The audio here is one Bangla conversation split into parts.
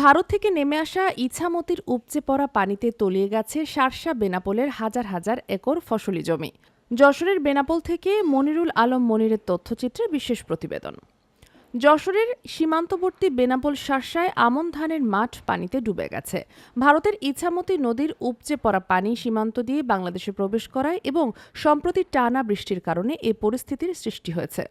ভারত থেকে নেমে আসা ইছামতির উপচে পড়া পানিতে তলিয়ে গেছে শার্শা বেনাপোলের হাজার হাজার একর ফসলি জমি। যশোরের বেনাপোল থেকে মনিরুল আলম মনিরের তথ্যচিত্রে বিশেষ প্রতিবেদন। যশোরের সীমান্তবর্তী বেনাপোল শার্শায় আমন ধানের মাঠ পানিতে ডুবে গেছে। ভারতের ইছামতি নদীর উপচে পড়া পানি সীমান্ত দিয়ে বাংলাদেশে প্রবেশ করায় এবং সম্প্রতি টানা বৃষ্টির কারণে এ পরিস্থিতির সৃষ্টি হয়েছে।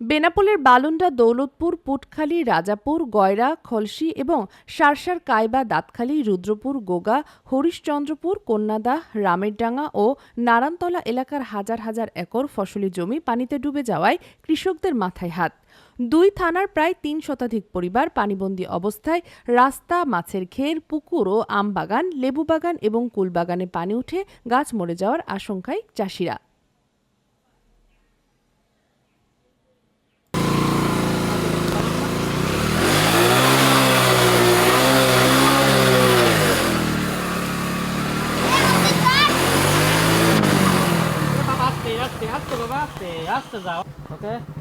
বেনাপোলের বালুন্ডা দৌলতপুর, পুটখালী, রাজাপুর, গয়রা, খলসি এবং সারসার কায়বা, দাঁতখালী, রুদ্রপুর, গোগা, হরিশচন্দ্রপুর কন্যাদাহ রামেরডাঙ্গা ও নারায়ণতলা এলাকার হাজার হাজার একর ফসলি জমি পানিতে ডুবে যাওয়ায় কৃষকদের মাথায় হাত। দুই থানার প্রায় তিন শতাধিক পরিবার পানিবন্দী অবস্থায় রাস্তা, মাছের ঘের পুকুর ও আমবাগান লেবু বাগান এবং কুলবাগানে পানি উঠে গাছ মরে যাওয়ার আশঙ্কায় চাষিরা। Coba, aktif. Okay.